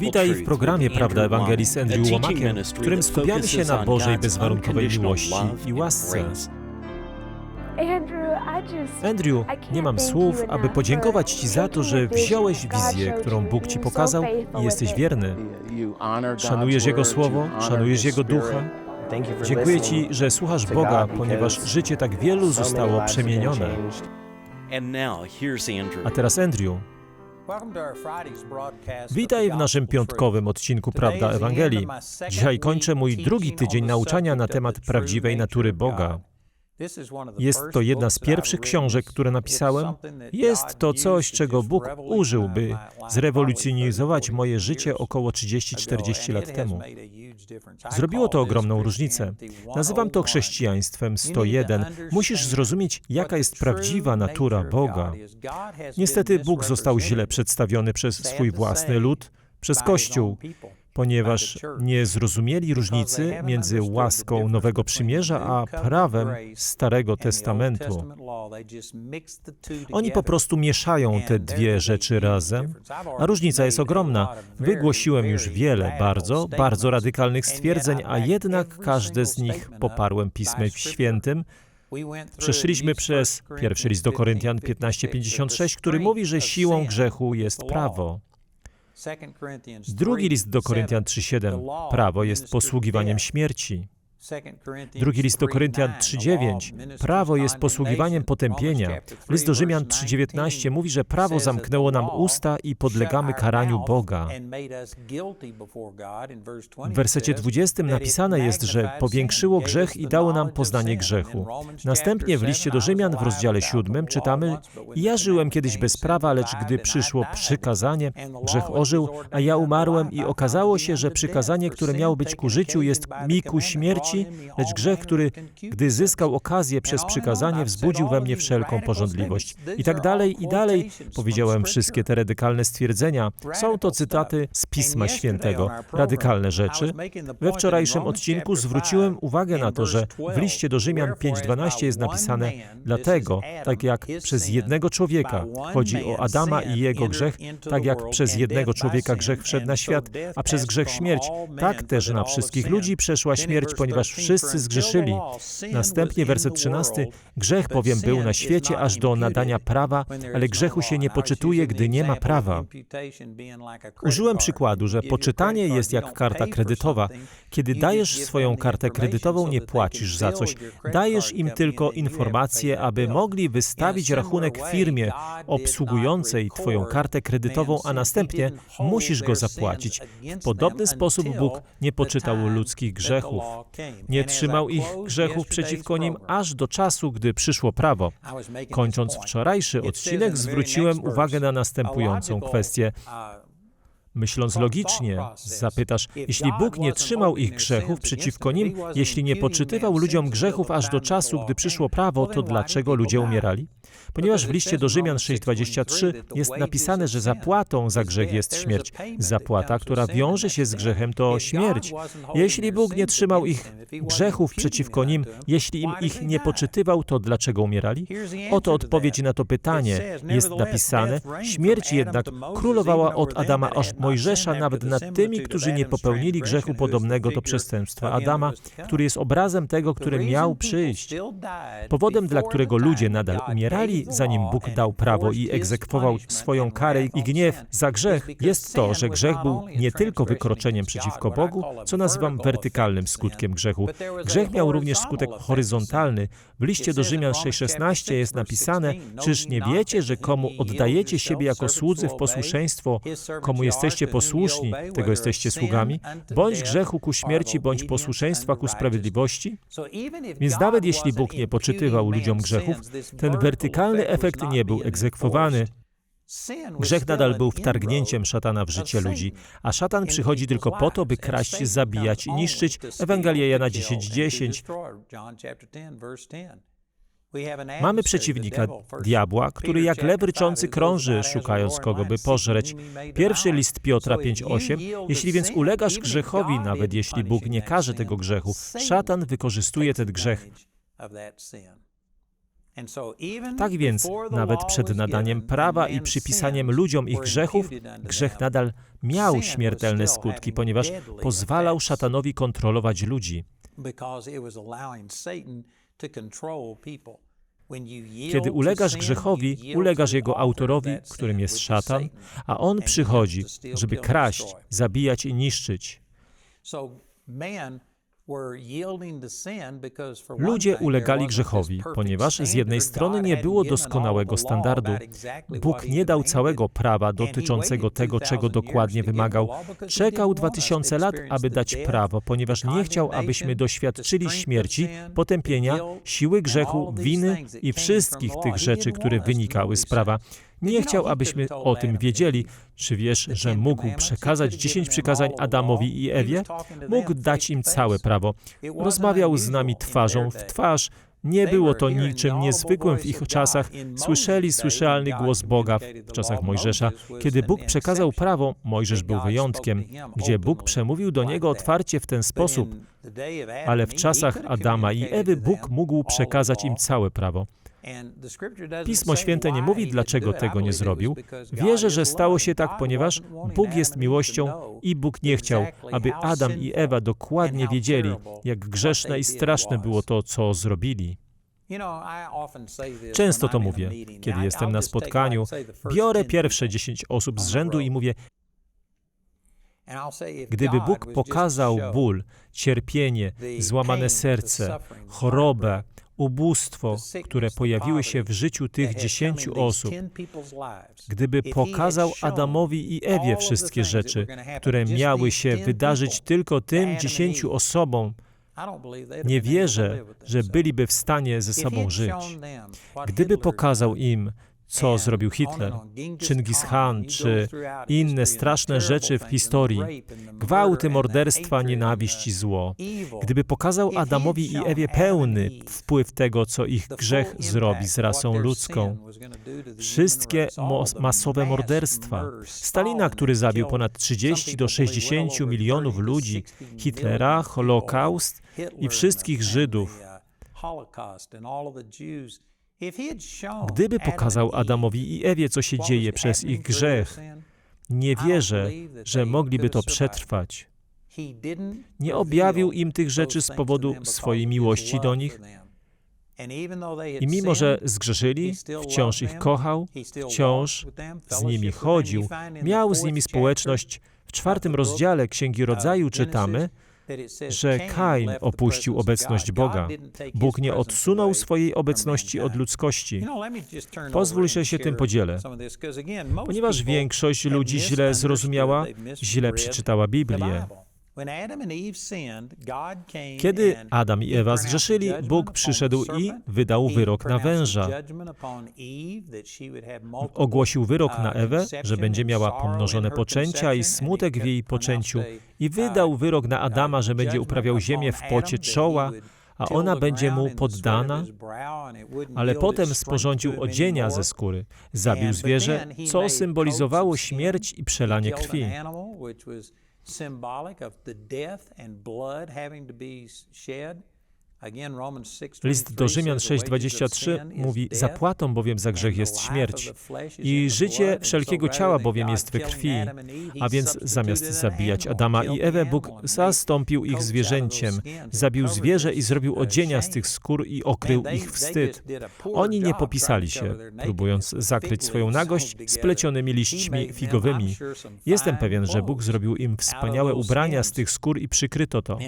Witaj w programie Prawda Ewangelii z Andrew Łomakiem, w którym skupiamy się na Bożej bezwarunkowej miłości i łasce. Andrew, nie mam słów, aby podziękować Ci za to, że wziąłeś wizję, którą Bóg Ci pokazał i jesteś wierny. Szanujesz Jego Słowo, szanujesz Jego Ducha. Dziękuję Ci, że słuchasz Boga, ponieważ życie tak wielu zostało przemienione. A teraz Andrew, witaj w naszym piątkowym odcinku Prawda Ewangelii. Dzisiaj kończę mój drugi tydzień nauczania na temat prawdziwej natury Boga. Jest to jedna z pierwszych książek, które napisałem. Jest to coś, czego Bóg użył, by zrewolucjonizować moje życie około 30-40 lat temu. Zrobiło to ogromną różnicę. Nazywam to chrześcijaństwem 101. Musisz zrozumieć, jaka jest prawdziwa natura Boga. Niestety Bóg został źle przedstawiony przez swój własny lud, przez Kościół ponieważ nie zrozumieli różnicy między łaską Nowego Przymierza a prawem Starego Testamentu. Oni po prostu mieszają te dwie rzeczy razem, a różnica jest ogromna. Wygłosiłem już wiele bardzo, bardzo radykalnych stwierdzeń, a jednak każde z nich poparłem Pismem Świętym, Przeszliśmy przez pierwszy list do Koryntian 15:56, który mówi, że siłą grzechu jest prawo. Drugi list do Koryntian 3:7. Prawo jest posługiwaniem śmierci. Drugi list do Koryntian 3:9. Prawo jest posługiwaniem potępienia. List do Rzymian 3:19 mówi, że prawo zamknęło nam usta i podlegamy karaniu Boga. W wersecie 20 napisane jest, że powiększyło grzech i dało nam poznanie grzechu. Następnie w liście do Rzymian w rozdziale 7 czytamy: Ja żyłem kiedyś bez prawa, lecz gdy przyszło przykazanie, grzech ożył, a ja umarłem i okazało się, że przykazanie, które miało być ku życiu, jest mi ku śmierci, lecz grzech, który, gdy zyskał okazję przez przykazanie, wzbudził we mnie wszelką porządliwość. I tak dalej, i dalej. Powiedziałem wszystkie te radykalne stwierdzenia. Są to cytaty z Pisma Świętego. Radykalne rzeczy. We wczorajszym odcinku zwróciłem uwagę na to, że w liście do Rzymian 5.12 jest napisane dlatego, tak jak przez jednego człowieka chodzi o Adama i jego grzech, tak jak przez jednego człowieka grzech wszedł na świat, a przez grzech śmierć, tak też na wszystkich ludzi przeszła śmierć, ponieważ wszyscy zgrzeszyli. Następnie werset 13. Grzech bowiem był na świecie aż do nadania prawa, ale grzechu się nie poczytuje, gdy nie ma prawa. Użyłem przykładu, że poczytanie jest jak karta kredytowa. Kiedy dajesz swoją kartę kredytową, nie płacisz za coś. Dajesz im tylko informacje, aby mogli wystawić rachunek firmie obsługującej Twoją kartę kredytową, a następnie musisz go zapłacić. W podobny sposób Bóg nie poczytał ludzkich grzechów. Nie trzymał ich grzechów przeciwko nim aż do czasu, gdy przyszło prawo. Kończąc wczorajszy odcinek, zwróciłem uwagę na następującą kwestię. Myśląc logicznie, zapytasz, jeśli Bóg nie trzymał ich grzechów przeciwko nim, jeśli nie poczytywał ludziom grzechów aż do czasu, gdy przyszło prawo, to dlaczego ludzie umierali? Ponieważ w liście do Rzymian 6:23 jest napisane, że zapłatą za grzech jest śmierć. Zapłata, która wiąże się z grzechem, to śmierć. Jeśli Bóg nie trzymał ich grzechów przeciwko nim, jeśli im ich nie poczytywał, to dlaczego umierali? Oto odpowiedź na to pytanie. Jest napisane, śmierć jednak królowała od Adama aż Mojżesza nawet nad tymi, którzy nie popełnili grzechu podobnego do przestępstwa Adama, który jest obrazem tego, który miał przyjść. Powodem, dla którego ludzie nadal umierali, zanim Bóg dał prawo i egzekwował swoją karę i gniew za grzech, jest to, że grzech był nie tylko wykroczeniem przeciwko Bogu, co nazywam wertykalnym skutkiem grzechu. Grzech miał również skutek horyzontalny. W liście do Rzymian 6,16 jest napisane, czyż nie wiecie, że komu oddajecie siebie jako słudzy w posłuszeństwo, komu jesteście posłuszni, tego jesteście sługami, bądź grzechu ku śmierci, bądź posłuszeństwa ku sprawiedliwości? Więc nawet jeśli Bóg nie poczytywał ludziom grzechów, ten wertykalny efekt nie był egzekwowany. Grzech nadal był wtargnięciem szatana w życie ludzi, a szatan przychodzi tylko po to, by kraść, zabijać i niszczyć. Ewangelia Jana 10:10. Mamy przeciwnika, diabła, który jak lew ryczący krąży, szukając kogo by pożreć. Pierwszy list Piotra 5:8. Jeśli więc ulegasz grzechowi, nawet jeśli Bóg nie każe tego grzechu, szatan wykorzystuje ten grzech. Tak więc, nawet przed nadaniem prawa i przypisaniem ludziom ich grzechów, grzech nadal miał śmiertelne skutki, ponieważ pozwalał szatanowi kontrolować ludzi. Kiedy ulegasz grzechowi, ulegasz jego autorowi, którym jest szatan, a on przychodzi, żeby kraść, zabijać i niszczyć. Ludzie ulegali grzechowi, ponieważ z jednej strony nie było doskonałego standardu. Bóg nie dał całego prawa dotyczącego tego, czego dokładnie wymagał. Czekał dwa tysiące lat, aby dać prawo, ponieważ nie chciał, abyśmy doświadczyli śmierci, potępienia, siły grzechu, winy i wszystkich tych rzeczy, które wynikały z prawa. Nie chciał, abyśmy o tym wiedzieli. Czy wiesz, że mógł przekazać dziesięć przykazań Adamowi i Ewie? Mógł dać im całe prawo. Rozmawiał z nami twarzą w twarz. Nie było to niczym niezwykłym w ich czasach. Słyszeli słyszalny głos Boga w czasach Mojżesza. Kiedy Bóg przekazał prawo, Mojżesz był wyjątkiem, gdzie Bóg przemówił do niego otwarcie w ten sposób. Ale w czasach Adama i Ewy Bóg mógł przekazać im całe prawo. Pismo Święte nie mówi, dlaczego tego nie zrobił. Wierzę, że stało się tak, ponieważ Bóg jest miłością i Bóg nie chciał, aby Adam i Ewa dokładnie wiedzieli, jak grzeszne i straszne było to, co zrobili. Często to mówię, kiedy jestem na spotkaniu. Biorę pierwsze dziesięć osób z rzędu i mówię, Gdyby Bóg pokazał ból, cierpienie, złamane serce, chorobę, ubóstwo, które pojawiły się w życiu tych dziesięciu osób, gdyby pokazał Adamowi i Ewie wszystkie rzeczy, które miały się wydarzyć tylko tym dziesięciu osobom, nie wierzę, że byliby w stanie ze sobą żyć. Gdyby pokazał im, co zrobił Hitler, Chingis Khan czy inne straszne rzeczy w historii, gwałty, morderstwa, nienawiść i zło. Gdyby pokazał Adamowi i Ewie pełny wpływ tego, co ich grzech zrobi z rasą ludzką, wszystkie masowe morderstwa, Stalina, który zabił ponad 30 do 60 milionów ludzi, Hitlera, Holokaust i wszystkich Żydów, Gdyby pokazał Adamowi i Ewie, co się dzieje przez ich grzech, nie wierzę, że mogliby to przetrwać. Nie objawił im tych rzeczy z powodu swojej miłości do nich. I mimo, że zgrzeszyli, wciąż ich kochał, wciąż z nimi chodził, miał z nimi społeczność. W czwartym rozdziale Księgi Rodzaju czytamy, że Kain opuścił obecność Boga. Bóg nie odsunął swojej obecności od ludzkości. Pozwól, że się tym podzielę, ponieważ większość ludzi źle zrozumiała, źle przeczytała Biblię. Kiedy Adam i Ewa zgrzeszyli, Bóg przyszedł i wydał wyrok na węża. Ogłosił wyrok na Ewę, że będzie miała pomnożone poczęcia i smutek w jej poczęciu, i wydał wyrok na Adama, że będzie uprawiał ziemię w pocie czoła, a ona będzie mu poddana, ale potem sporządził odzienia ze skóry, zabił zwierzę, co symbolizowało śmierć i przelanie krwi symbolic of the death and blood having to be shed. List do Rzymian 6:23 mówi: Zapłatą bowiem za grzech jest śmierć, i życie wszelkiego ciała bowiem jest we krwi. A więc zamiast zabijać Adama i Ewę, Bóg zastąpił ich zwierzęciem, zabił zwierzę i zrobił odzienia z tych skór i okrył ich wstyd. Oni nie popisali się, próbując zakryć swoją nagość splecionymi liśćmi figowymi. Jestem pewien, że Bóg zrobił im wspaniałe ubrania z tych skór i przykryto to.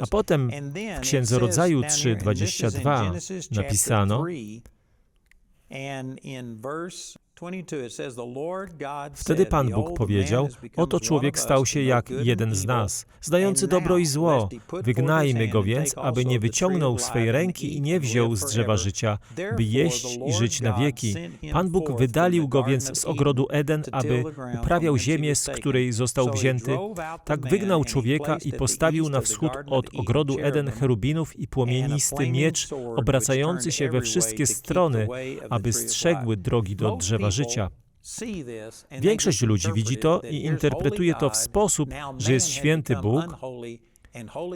A potem w Księdze Rodzaju 3:22 napisano, Wtedy Pan Bóg powiedział: Oto człowiek stał się jak jeden z nas, zdający dobro i zło. Wygnajmy go więc, aby nie wyciągnął swej ręki i nie wziął z drzewa życia, by jeść i żyć na wieki. Pan Bóg wydalił go więc z ogrodu Eden, aby uprawiał ziemię, z której został wzięty. Tak wygnał człowieka i postawił na wschód od ogrodu Eden cherubinów i płomienisty miecz, obracający się we wszystkie strony, aby strzegły drogi do drzewa życia. Większość ludzi widzi to i interpretuje to w sposób, że jest święty Bóg,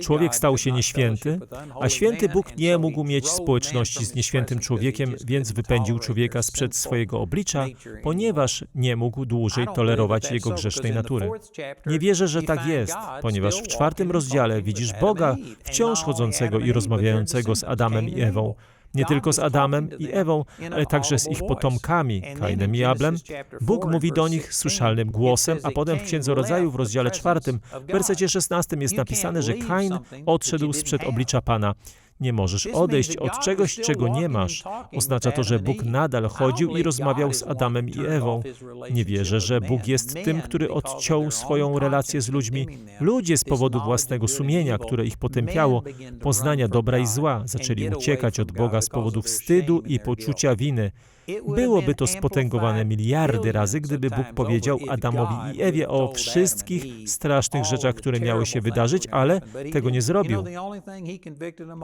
Człowiek stał się nieświęty, a święty Bóg nie mógł mieć społeczności z nieświętym człowiekiem, więc wypędził człowieka sprzed swojego oblicza, ponieważ nie mógł dłużej tolerować jego grzesznej natury. Nie wierzę, że tak jest, ponieważ w czwartym rozdziale widzisz Boga wciąż chodzącego i rozmawiającego z Adamem i Ewą, nie tylko z Adamem i Ewą, ale także z ich potomkami, Kainem i Ablem. Bóg mówi do nich słyszalnym głosem, a potem w Księdze Rodzaju w rozdziale czwartym, w wersecie szesnastym jest napisane, że Kain odszedł sprzed oblicza Pana. Nie możesz odejść od czegoś, czego nie masz. Oznacza to, że Bóg nadal chodził i rozmawiał z Adamem i Ewą. Nie wierzę, że Bóg jest tym, który odciął swoją relację z ludźmi. Ludzie z powodu własnego sumienia, które ich potępiało, poznania dobra i zła, zaczęli uciekać od Boga z powodu wstydu i poczucia winy. Byłoby to spotęgowane miliardy razy, gdyby Bóg powiedział Adamowi i Ewie o wszystkich strasznych rzeczach, które miały się wydarzyć, ale tego nie zrobił.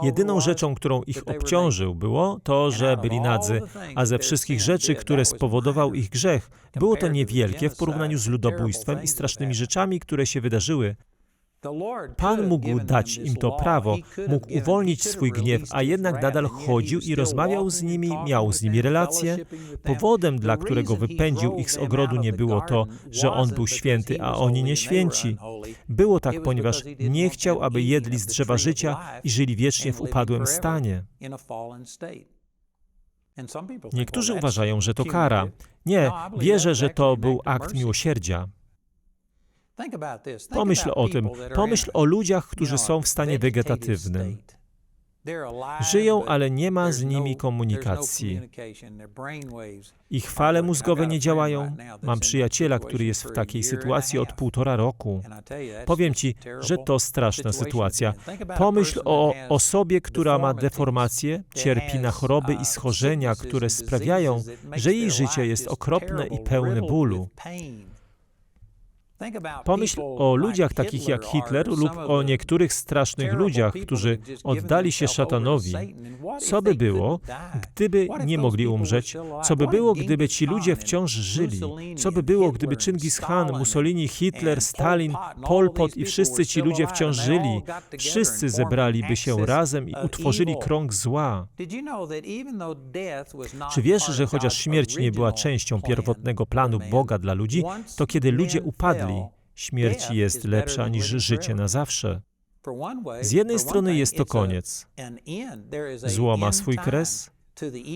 Jedyną rzeczą, którą ich obciążył, było to, że byli nadzy, a ze wszystkich rzeczy, które spowodował ich grzech, było to niewielkie w porównaniu z ludobójstwem i strasznymi rzeczami, które się wydarzyły. Pan mógł dać im to prawo, mógł uwolnić swój gniew, a jednak nadal chodził i rozmawiał z nimi, miał z nimi relacje. Powodem, dla którego wypędził ich z ogrodu, nie było to, że on był święty, a oni nie święci. Było tak, ponieważ nie chciał, aby jedli z drzewa życia i żyli wiecznie w upadłym stanie. Niektórzy uważają, że to kara. Nie, wierzę, że to był akt miłosierdzia. Pomyśl o tym. Pomyśl o ludziach, którzy są w stanie wegetatywnym. Żyją, ale nie ma z nimi komunikacji. Ich fale mózgowe nie działają. Mam przyjaciela, który jest w takiej sytuacji od półtora roku. Powiem ci, że to straszna sytuacja. Pomyśl o osobie, która ma deformacje, cierpi na choroby i schorzenia, które sprawiają, że jej życie jest okropne i pełne bólu. Pomyśl o ludziach takich jak Hitler lub o niektórych strasznych ludziach, którzy oddali się szatanowi. Co by było, gdyby nie mogli umrzeć? Co by było, gdyby ci ludzie wciąż żyli? Co by było, gdyby Chingis Khan, Mussolini, Hitler, Stalin, Pol Pot i wszyscy ci ludzie wciąż żyli? Wszyscy zebraliby się razem i utworzyli krąg zła. Czy wiesz, że chociaż śmierć nie była częścią pierwotnego planu Boga dla ludzi, to kiedy ludzie upadli, śmierć jest lepsza niż życie na zawsze. Z jednej strony jest to koniec. Zło ma swój kres.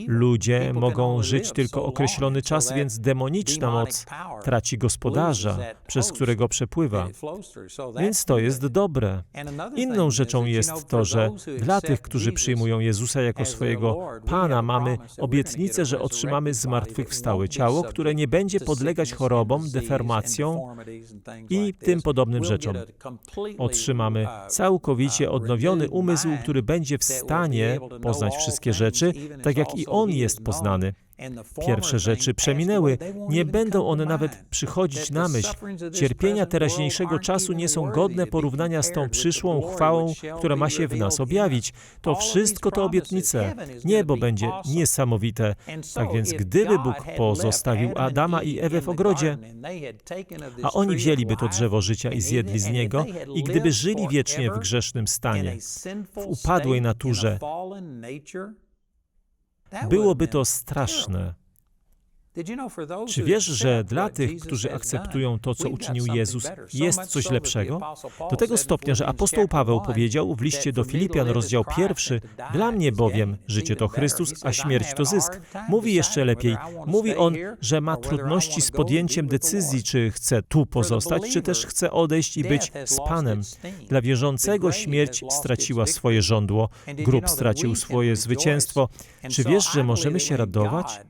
Ludzie mogą żyć tylko określony czas, więc demoniczna moc traci gospodarza, przez którego przepływa. Więc to jest dobre. Inną rzeczą jest to, że dla tych, którzy przyjmują Jezusa jako swojego Pana, mamy obietnicę, że otrzymamy zmartwychwstałe ciało, które nie będzie podlegać chorobom, deformacjom i tym podobnym rzeczom. Otrzymamy całkowicie odnowiony umysł, który będzie w stanie poznać wszystkie rzeczy, tak jak i On jest poznany. Pierwsze rzeczy przeminęły, nie będą one nawet przychodzić na myśl. Cierpienia teraźniejszego czasu nie są godne porównania z tą przyszłą chwałą, która ma się w nas objawić. To wszystko to obietnice. Niebo będzie niesamowite. Tak więc, gdyby Bóg pozostawił Adama i Ewę w ogrodzie, a oni wzięliby to drzewo życia i zjedli z niego, i gdyby żyli wiecznie w grzesznym stanie, w upadłej naturze, Byłoby to straszne. Czy wiesz, że dla tych, którzy akceptują to, co uczynił Jezus, jest coś lepszego? Do tego stopnia, że apostoł Paweł powiedział w liście do Filipian, rozdział pierwszy, dla mnie bowiem życie to Chrystus, a śmierć to zysk. Mówi jeszcze lepiej. Mówi on, że ma trudności z podjęciem decyzji, czy chce tu pozostać, czy też chce odejść i być z Panem. Dla wierzącego śmierć straciła swoje żądło, grób stracił swoje zwycięstwo. Czy wiesz, że możemy się radować?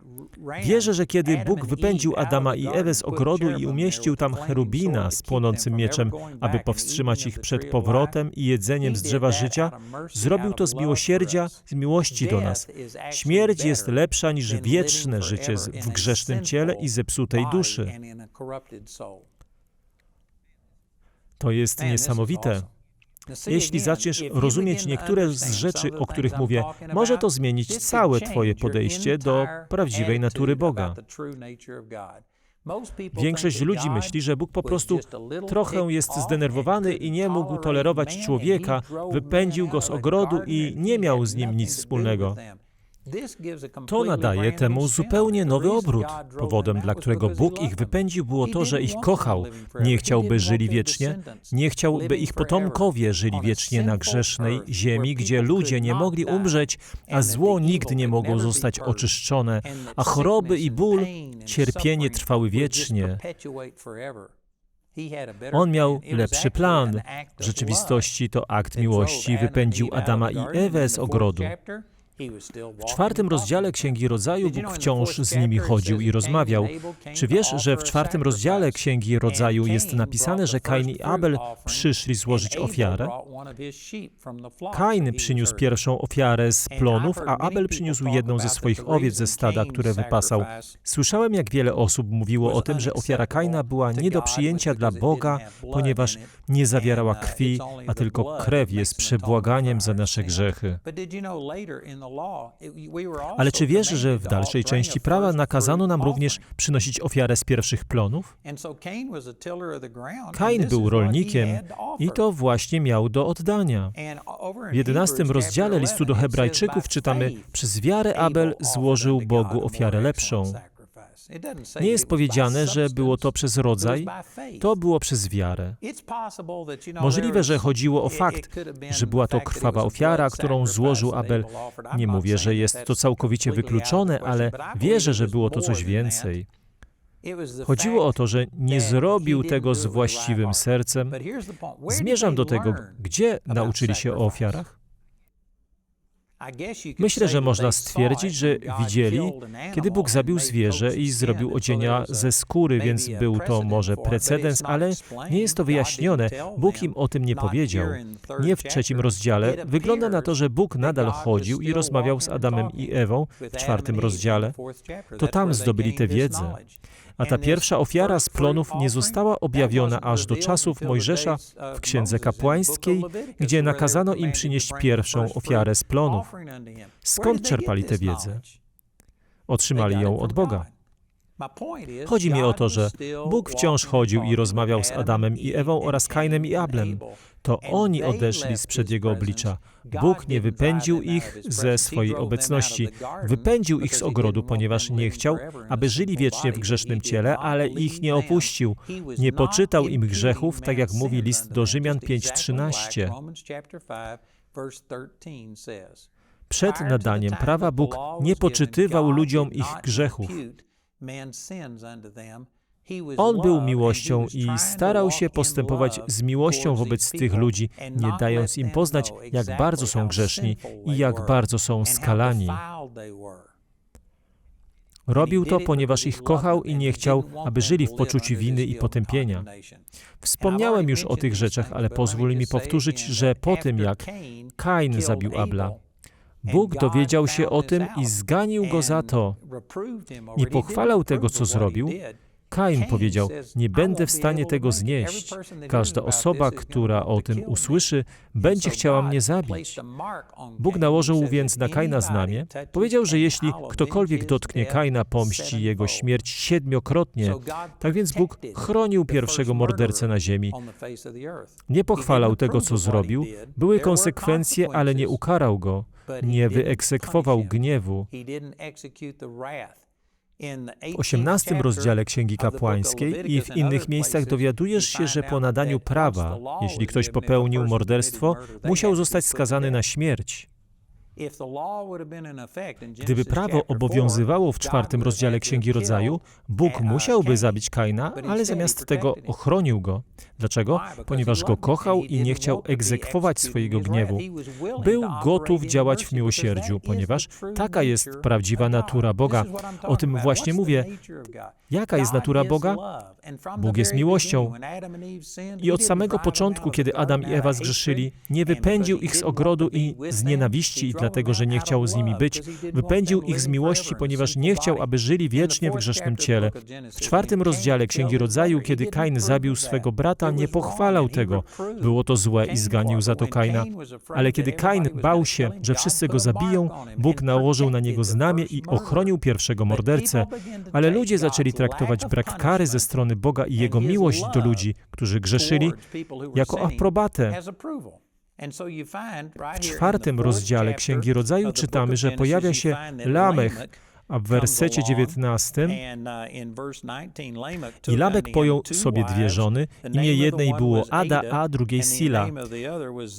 Wierzę, że kiedy Bóg wypędził Adama i Ewę z ogrodu i umieścił tam cherubina z płonącym mieczem, aby powstrzymać ich przed powrotem i jedzeniem z drzewa życia, zrobił to z miłosierdzia, z miłości do nas. Śmierć jest lepsza niż wieczne życie w grzesznym ciele i zepsutej duszy. To jest niesamowite. Jeśli zaczniesz rozumieć niektóre z rzeczy, o których mówię, może to zmienić całe Twoje podejście do prawdziwej natury Boga. Większość ludzi myśli, że Bóg po prostu trochę jest zdenerwowany i nie mógł tolerować człowieka, wypędził go z ogrodu i nie miał z nim nic wspólnego. To nadaje temu zupełnie nowy obrót. Powodem, dla którego Bóg ich wypędził, było to, że ich kochał. Nie chciał, by żyli wiecznie, nie chciał, by ich potomkowie żyli wiecznie na grzesznej ziemi, gdzie ludzie nie mogli umrzeć, a zło nigdy nie mogło zostać oczyszczone, a choroby i ból, cierpienie trwały wiecznie. On miał lepszy plan. W rzeczywistości to akt miłości wypędził Adama i Ewę z ogrodu. W czwartym rozdziale Księgi Rodzaju Bóg wciąż z nimi chodził i rozmawiał. Czy wiesz, że w czwartym rozdziale Księgi Rodzaju jest napisane, że Kain i Abel przyszli złożyć ofiarę? Kain przyniósł pierwszą ofiarę z plonów, a Abel przyniósł jedną ze swoich owiec ze stada, które wypasał. Słyszałem, jak wiele osób mówiło o tym, że ofiara Kaina była nie do przyjęcia dla Boga, ponieważ nie zawierała krwi, a tylko krew jest przebłaganiem za nasze grzechy. Ale czy wiesz, że w dalszej części prawa nakazano nam również przynosić ofiarę z pierwszych plonów? Kain był rolnikiem i to właśnie miał do oddania. W jedenastym rozdziale listu do Hebrajczyków czytamy: Przez wiarę Abel złożył Bogu ofiarę lepszą. Nie jest powiedziane, że było to przez rodzaj, to było przez wiarę. Możliwe, że chodziło o fakt, że była to krwawa ofiara, którą złożył Abel. Nie mówię, że jest to całkowicie wykluczone, ale wierzę, że było to coś więcej. Chodziło o to, że nie zrobił tego z właściwym sercem. Zmierzam do tego, gdzie nauczyli się o ofiarach? Myślę, że można stwierdzić, że widzieli, kiedy Bóg zabił zwierzę i zrobił odzienia ze skóry, więc był to może precedens, ale nie jest to wyjaśnione. Bóg im o tym nie powiedział. Nie w trzecim rozdziale. Wygląda na to, że Bóg nadal chodził i rozmawiał z Adamem i Ewą w czwartym rozdziale. To tam zdobyli tę wiedzę. A ta pierwsza ofiara z plonów nie została objawiona aż do czasów Mojżesza w Księdze Kapłańskiej, gdzie nakazano im przynieść pierwszą ofiarę z plonów. Skąd czerpali tę wiedzę? Otrzymali ją od Boga. Chodzi mi o to, że Bóg wciąż chodził i rozmawiał z Adamem i Ewą oraz Kainem i Ablem. To oni odeszli sprzed Jego oblicza. Bóg nie wypędził ich ze swojej obecności. Wypędził ich z ogrodu, ponieważ nie chciał, aby żyli wiecznie w grzesznym ciele, ale ich nie opuścił. Nie poczytał im grzechów, tak jak mówi list do Rzymian 5:13. Przed nadaniem prawa Bóg nie poczytywał ludziom ich grzechów. On był miłością i starał się postępować z miłością wobec tych ludzi, nie dając im poznać, jak bardzo są grzeszni i jak bardzo są skalani. Robił to, ponieważ ich kochał i nie chciał, aby żyli w poczuciu winy i potępienia. Wspomniałem już o tych rzeczach, ale pozwól mi powtórzyć, że po tym jak Kain zabił Abla, Bóg dowiedział się o tym i zganił go za to. Nie pochwalał tego, co zrobił, Kain powiedział: Nie będę w stanie tego znieść. Każda osoba, która o tym usłyszy, będzie chciała mnie zabić. Bóg nałożył więc na Kaina znamię. Powiedział, że jeśli ktokolwiek dotknie Kaina, pomści jego śmierć siedmiokrotnie. Tak więc Bóg chronił pierwszego mordercę na ziemi. Nie pochwalał tego, co zrobił. Były konsekwencje, ale nie ukarał go. Nie wyeksekwował gniewu. W osiemnastym rozdziale Księgi Kapłańskiej i w innych miejscach dowiadujesz się, że po nadaniu prawa, jeśli ktoś popełnił morderstwo, musiał zostać skazany na śmierć. Gdyby prawo obowiązywało w czwartym rozdziale Księgi Rodzaju, Bóg musiałby zabić Kaina, ale zamiast tego ochronił go. Dlaczego? Ponieważ go kochał i nie chciał egzekwować swojego gniewu. Był gotów działać w miłosierdziu, ponieważ taka jest prawdziwa natura Boga. O tym właśnie mówię. Jaka jest natura Boga? Bóg jest miłością. I od samego początku, kiedy Adam i Ewa zgrzeszyli, nie wypędził ich z ogrodu i z nienawiści i dlatego że nie chciał z nimi być, wypędził ich z miłości, ponieważ nie chciał, aby żyli wiecznie w grzesznym ciele. W czwartym rozdziale Księgi Rodzaju, kiedy Kain zabił swego brata, nie pochwalał tego. Było to złe i zganił za to Kaina. Ale kiedy Kain bał się, że wszyscy go zabiją, Bóg nałożył na niego znamie i ochronił pierwszego mordercę. Ale ludzie zaczęli traktować brak kary ze strony Boga i jego miłość do ludzi, którzy grzeszyli, jako aprobatę. W czwartym rozdziale Księgi Rodzaju czytamy, że pojawia się Lamech, a w wersecie 19 i Lamek pojął sobie dwie żony. Imię jednej było Ada, a drugiej Sila.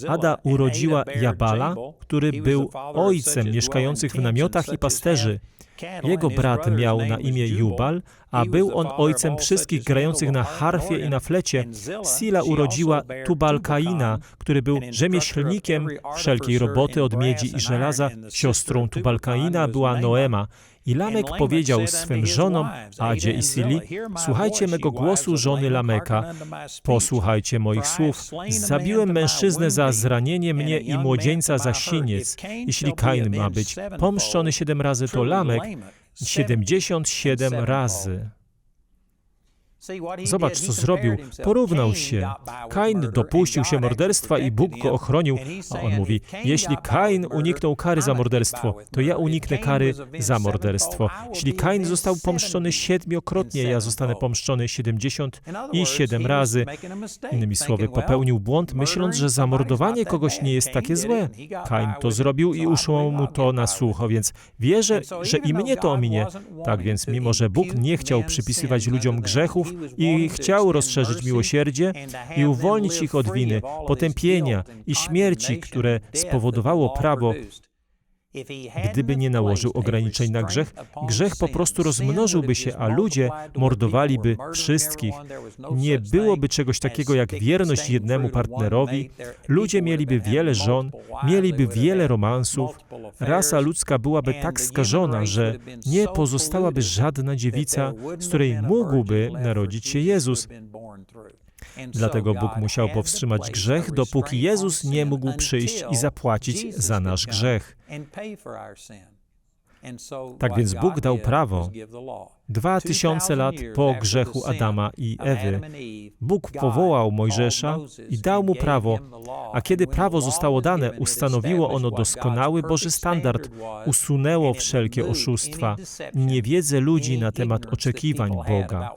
Ada urodziła Jabala, który był ojcem mieszkających w namiotach i pasterzy. Jego brat miał na imię Jubal, a był on ojcem wszystkich grających na harfie i na flecie. Sila urodziła Tubalkaina, który był rzemieślnikiem wszelkiej roboty od miedzi i żelaza. Siostrą Tubalkaina była Noema. I Lamek powiedział swym żonom, Adzie i Sili, słuchajcie mego głosu żony Lameka, posłuchajcie moich słów. Zabiłem mężczyznę za zranienie mnie i młodzieńca za siniec. Jeśli Kain ma być pomszczony siedem razy, to Lamek siedemdziesiąt siedem razy. Zobacz, co zrobił. Porównał się. Kain dopuścił się morderstwa i Bóg go ochronił. A on mówi, jeśli Kain uniknął kary za morderstwo, to ja uniknę kary za morderstwo. Jeśli Kain został pomszczony siedmiokrotnie, ja zostanę pomszczony siedemdziesiąt i siedem razy. Innymi słowy, popełnił błąd, myśląc, że zamordowanie kogoś nie jest takie złe. Kain to zrobił i uszło mu to na sucho, więc wierzę, że i mnie to ominie. Tak więc, mimo że Bóg nie chciał przypisywać ludziom grzechów, i chciał rozszerzyć miłosierdzie i uwolnić ich od winy, potępienia i śmierci, które spowodowało prawo. Gdyby nie nałożył ograniczeń na grzech, grzech po prostu rozmnożyłby się, a ludzie mordowaliby wszystkich. Nie byłoby czegoś takiego jak wierność jednemu partnerowi, ludzie mieliby wiele żon, mieliby wiele romansów, rasa ludzka byłaby tak skażona, że nie pozostałaby żadna dziewica, z której mógłby narodzić się Jezus. Dlatego Bóg musiał powstrzymać grzech, dopóki Jezus nie mógł przyjść i zapłacić za nasz grzech. Tak więc Bóg dał prawo. Dwa tysiące lat po grzechu Adama i Ewy, Bóg powołał Mojżesza i dał mu prawo, a kiedy prawo zostało dane, ustanowiło ono doskonały Boży standard, usunęło wszelkie oszustwa, niewiedzę ludzi na temat oczekiwań Boga.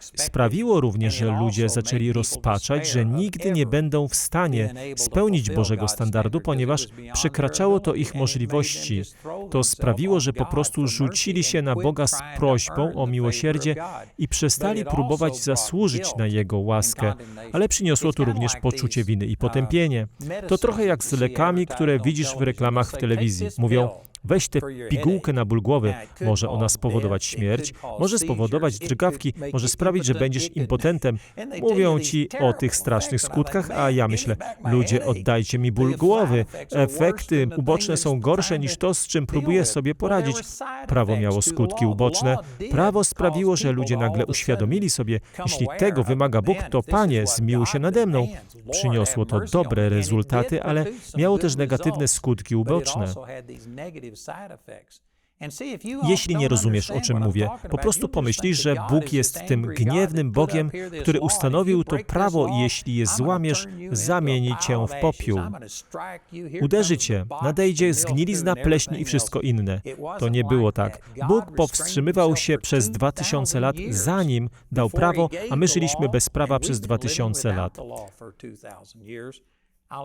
Sprawiło również, że ludzie zaczęli rozpaczać, że nigdy nie będą w stanie spełnić Bożego standardu, ponieważ przekraczało to ich możliwości. To sprawiło, że po prostu rzucili się na Boga z prośbą, o miłosierdzie i przestali próbować zasłużyć na Jego łaskę, ale przyniosło to również poczucie winy i potępienie. To trochę jak z lekami, które widzisz w reklamach w telewizji. Mówią, Weź tę pigułkę na ból głowy. Może ona spowodować śmierć, może spowodować drgawki, może sprawić, że będziesz impotentem. Mówią ci o tych strasznych skutkach, a ja myślę, ludzie, oddajcie mi ból głowy. Efekty uboczne są gorsze niż to, z czym próbuję sobie poradzić. Prawo miało skutki uboczne. Prawo sprawiło, że ludzie nagle uświadomili sobie, jeśli tego wymaga Bóg, to Panie, zmiłuj się nade mną. Przyniosło to dobre rezultaty, ale miało też negatywne skutki uboczne. Jeśli nie rozumiesz, o czym mówię, po prostu pomyślisz, że Bóg jest tym gniewnym Bogiem, który ustanowił to prawo i jeśli je złamiesz, zamieni cię w popiół. Uderzy cię, nadejdzie zgnilizna, pleśń i wszystko inne. To nie było tak. Bóg powstrzymywał się przez dwa tysiące lat, zanim dał prawo, a my żyliśmy bez prawa przez dwa tysiące lat.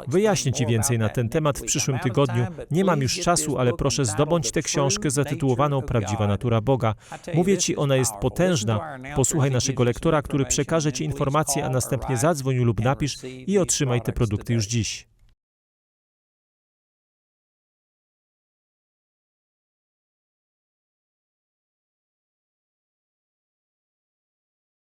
Wyjaśnię Ci więcej na ten temat w przyszłym tygodniu. Nie mam już czasu, ale proszę zdobądź tę książkę zatytułowaną Prawdziwa Natura Boga. Mówię Ci, ona jest potężna. Posłuchaj naszego lektora, który przekaże Ci informacje, a następnie zadzwoń lub napisz i otrzymaj te produkty już dziś.